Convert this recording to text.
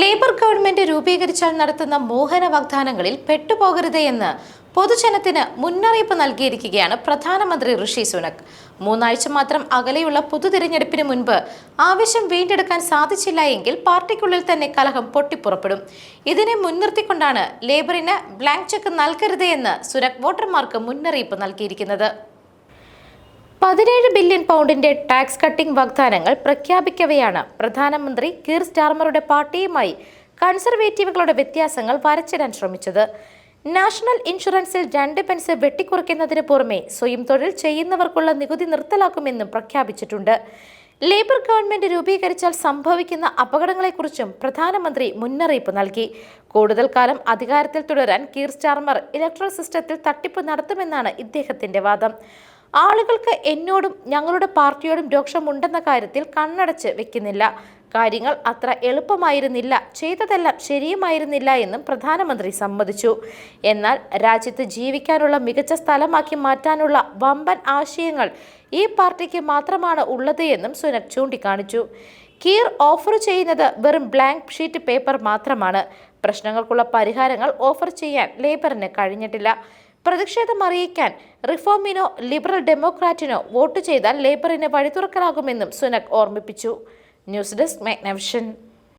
Labour government രൂപീകരിച്ചാൽ നടത്തുന്ന മോഹന വാഗ്ദാനങ്ങളിൽ പെട്ടുപോകരുത് എന്ന് പൊതുജനത്തിന് മുന്നറിയിപ്പ് നൽകിയിരിക്കുകയാണ് പ്രധാനമന്ത്രി ഋഷി സുനക്. മൂന്നാഴ്ച മാത്രം അകലെയുള്ള പൊതു തിരഞ്ഞെടുപ്പിന് മുൻപ് ആവശ്യം വീണ്ടെടുക്കാൻ സാധിച്ചില്ല എങ്കിൽ പാർട്ടിക്കുള്ളിൽ തന്നെ കലഹം പൊട്ടിപ്പുറപ്പെടും. ഇതിനെ മുൻനിർത്തിക്കൊണ്ടാണ് ലേബറിന് ബ്ലാങ്ക് ചെക്ക് നൽകരുത് എന്ന് സുനക് വോട്ടർമാർക്ക് മുന്നറിയിപ്പ് നൽകിയിരിക്കുന്നത്. പതിനേഴ് ബില്യൺ പൗണ്ടിന്റെ ടാക്സ് കട്ടിംഗ് വാഗ്ദാനങ്ങൾ പ്രഖ്യാപിക്കവെയാണ് പ്രധാനമന്ത്രി കീർ സ്റ്റാർമറുടെ പാർട്ടിയുമായി കൺസർവേറ്റീവുകളുടെ വ്യത്യാസങ്ങൾ വരച്ചിടാൻ ശ്രമിച്ചത്. നാഷണൽ ഇൻഷുറൻസിൽ രണ്ട് പെൻസ് വെട്ടിക്കുറയ്ക്കുന്നതിന് പുറമെ സ്വയം തൊഴിൽ ചെയ്യുന്നവർക്കുള്ള നികുതി നിർത്തലാക്കുമെന്നും പ്രഖ്യാപിച്ചിട്ടുണ്ട്. ലേബർ ഗവൺമെന്റ് രൂപീകരിച്ചാൽ സംഭവിക്കുന്ന അപകടങ്ങളെക്കുറിച്ചും പ്രധാനമന്ത്രി മുന്നറിയിപ്പ് നൽകി. കൂടുതൽ കാലം അധികാരത്തിൽ തുടരാൻ കീർ സ്റ്റാർമർ ഇലക്ട്രൽ സിസ്റ്റത്തിൽ തട്ടിപ്പ് നടത്തുമെന്നാണ് ഇദ്ദേഹത്തിന്റെ വാദം. ആളുകൾക്ക് എന്നോടും ഞങ്ങളുടെ പാർട്ടിയോടും രോക്ഷമുണ്ടെന്ന കാര്യത്തിൽ കണ്ണടച്ച് വെക്കുന്നില്ല. കാര്യങ്ങൾ അത്ര എളുപ്പമായിരുന്നില്ല. ചെയ്തതെല്ലാം ശരിയുമായിരുന്നില്ല എന്നും പ്രധാനമന്ത്രി സമ്മതിച്ചു. എന്നാൽ രാജ്യത്ത് ജീവിക്കാനുള്ള മികച്ച സ്ഥലമാക്കി മാറ്റാനുള്ള വമ്പൻ ആശയങ്ങൾ ഈ പാർട്ടിക്ക് മാത്രമാണ് ഉള്ളത് എന്നും സുനക് ചൂണ്ടിക്കാണിച്ചു. കീർ ഓഫർ ചെയ്യുന്നത് വെറും ബ്ലാങ്ക് ഷീറ്റ് പേപ്പർ മാത്രമാണ്. പ്രശ്നങ്ങൾക്കുള്ള പരിഹാരങ്ങൾ ഓഫർ ചെയ്യാൻ ലേബറിന് കഴിഞ്ഞിട്ടില്ല. പ്രതിഷേധം അറിയിക്കാൻ റിഫോമിനോ ലിബറൽ ഡെമോക്രാറ്റിനോ വോട്ട് ചെയ്താൽ ലേബറിന് വഴി തുറക്കലാകുമെന്നും സുനക് ഓർമ്മിപ്പിച്ചു. News desk Magnavision.